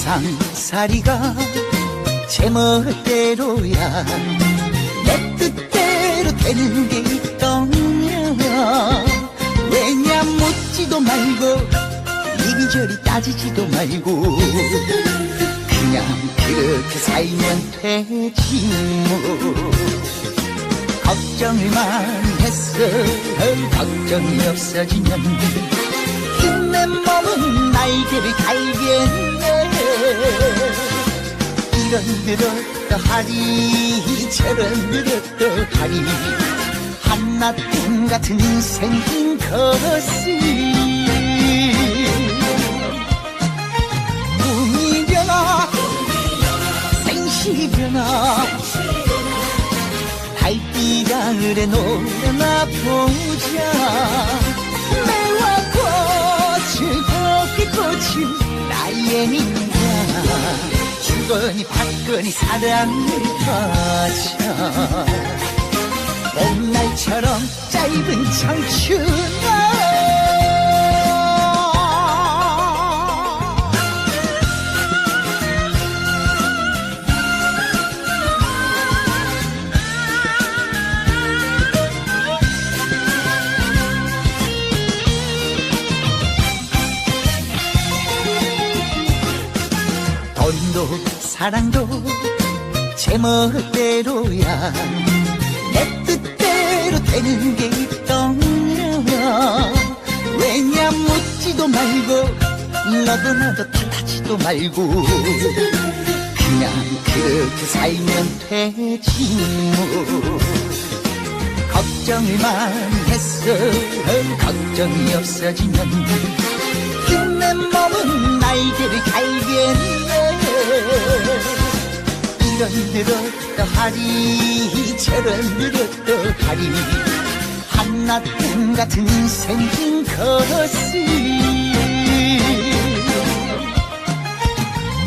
세상살이가 제멋대로야. 내 뜻대로 되는 게 있더냐 왜냐 묻지도 말고 이리저리 따지지도 말고 그냥 그렇게 살면 되지 뭐. 걱정을만 했어. 걱정이 없어지면 내 몸은 날개를 달겠네 이런 들었다 하리 저런 들었다 하리 한낱꿈 같은 인생인 것을 꿈이 변화 생시 변화 달빛가 흐래 노려나 보자. 매와 꽃을 벚꽃꽃을 나의 민 가 주거니 받거니 사랑을 가자. 봄날처럼 짧은 청춘 돈도 사랑도 제멋대로야. 내 뜻대로 되는 게 있더냐 왜냐 묻지도 말고 너도 나도 탓하지도 말고 그냥 그렇게 살면 되지 뭐. 걱정을만 했어. 걱정이 없어지면 내 몸은 날개를 달겠네 이런 들었다 하리. 저런 들었다 하리. 한낱꿈 같은 인생인 것을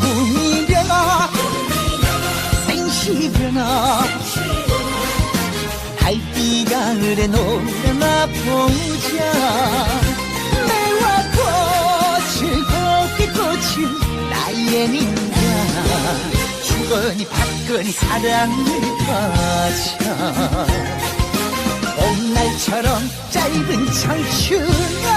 꿈이 변화 생시 변화 달빛가 흐래 노려나 보자. 매와 꽃을 곱게 꽃을 민가 주거니 받거니 사랑을 가자 봄날처럼 짧은 청춘